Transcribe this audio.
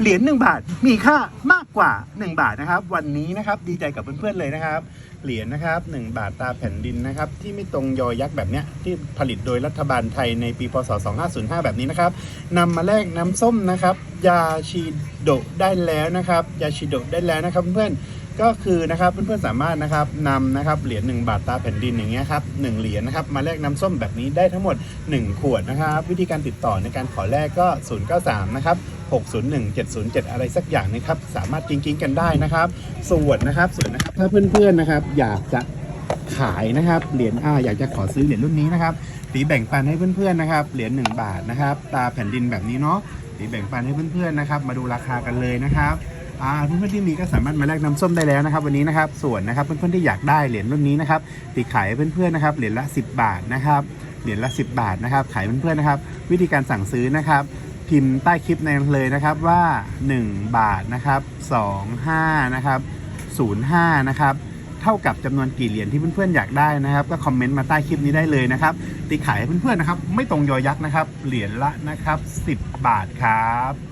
เหรียญ1บาทมีค่ามากกว่า 1 บาทนะครับ วันนี้นะครับดีใจกับเพื่อนๆเลยนะครับ เหรียญนะครับ1บาทตาแผ่นดินนะครับ ที่ไม่ตรงยอยักษ์แบบเนี้ยที่ผลิตโดยรัฐบาลไทยในปีพศ 2505 แบบนี้นะครับนำมาแลกน้ำส้มนะครับ ยาชีโดได้แล้วนะครับ ยาชีโดได้แล้วนะครับเพื่อนๆ ก็คือนะครับเพื่อนๆสามารถนะครับนำนะครับเหรียญ1บาทตาแผ่นดินอย่างเงี้ยครับหนึ่งเหรียญนะครับมาแลกน้ำส้มแบบนี้ได้ทั้งหมด 1 ขวดนะครับ วิธีการติดต่อในการขอแลกก็ 093นะครับ601 707 อะไรสักอย่างนะครับ สามารถกิ้งๆกันได้นะครับ ส่วนนะครับส่วนนะครับถ้าเพื่อนๆนะครับอยากจะขายนะครับเหรียญอ่าอยากจะขอซื้อเหรียญรุ่นนี้นะครับตีแบ่งปันให้เพื่อนๆนะครับเหรียญ1บาทนะครับ ตาแผ่นดินแบบนี้เนาะตีแบ่งปันให้เพื่อนๆนะครับ มาดูราคากันเลยนะครับ อ่าเพื่อนๆที่มีก็สามารถมาแลกน้ำส้มได้แล้วนะครับ วันนี้นะครับส่วนนะครับเพื่อนๆที่อยากได้เหรียญรุ่นนี้นะครับติดขายให้เพื่อนๆนะครับเหรียญละ 10 บาทนะครับเหรียญละ 10 บาทนะครับ ขายเพื่อนๆนะครับ วิธีการสั่งซื้อนะครับ พิมพ์ใต้คลิปในเลยนะครับว่า 1 บาทนะครับ25นะครับ05นะครับเท่ากับจำนวนกี่เหรียญที่เพื่อนๆอยากได้นะครับ ก็คอมเมนต์มาใต้คลิปนี้ได้เลยนะครับ ติขายให้เพื่อนๆนะครับ ไม่ตรงยอยักษ์นะครับ เหรียญละนะครับ 10 บาทครับ